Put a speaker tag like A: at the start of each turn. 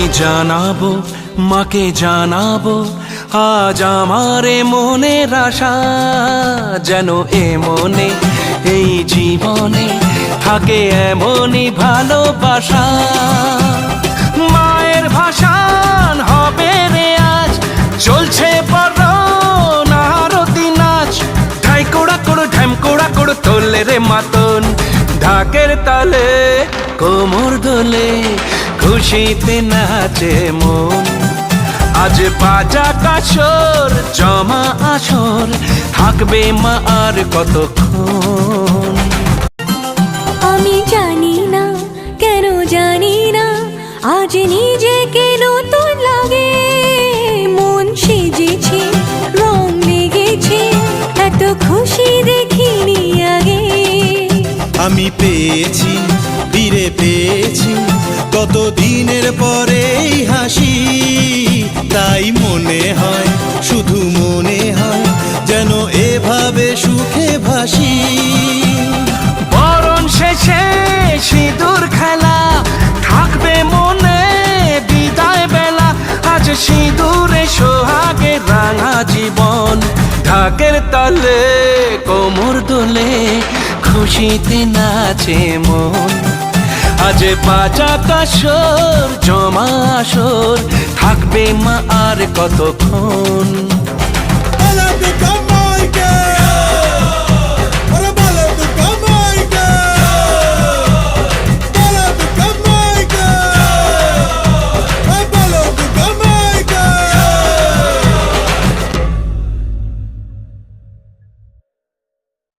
A: আমি জানাব, মাকে জানাব, আজ আমারে মনের আশা যেন এ মনে, এই জীবনে থাকে এমনই ভালোবাসা। মায়ের ভাষান হবে রে আজ, চলছে নারতি তোলে রে মাতন, ঢাকের তালে, কোমর দোলে। খুশিতে নাচে মন। আজ বাজা কাছর জমা আসর, থাকবে মা আর কতক্ষণ?
B: আমি জানি না, কেন জানি না, আজ নিজেকে নতুন
A: সিঁদুরে সোহাগে রাঙা জীবন, ঢাকের তালে কোমর দোলে খুশিতে নাচে মন। আজ বাজা কাসর জমা আসর, থাকবে মা আর কতক্ষণ?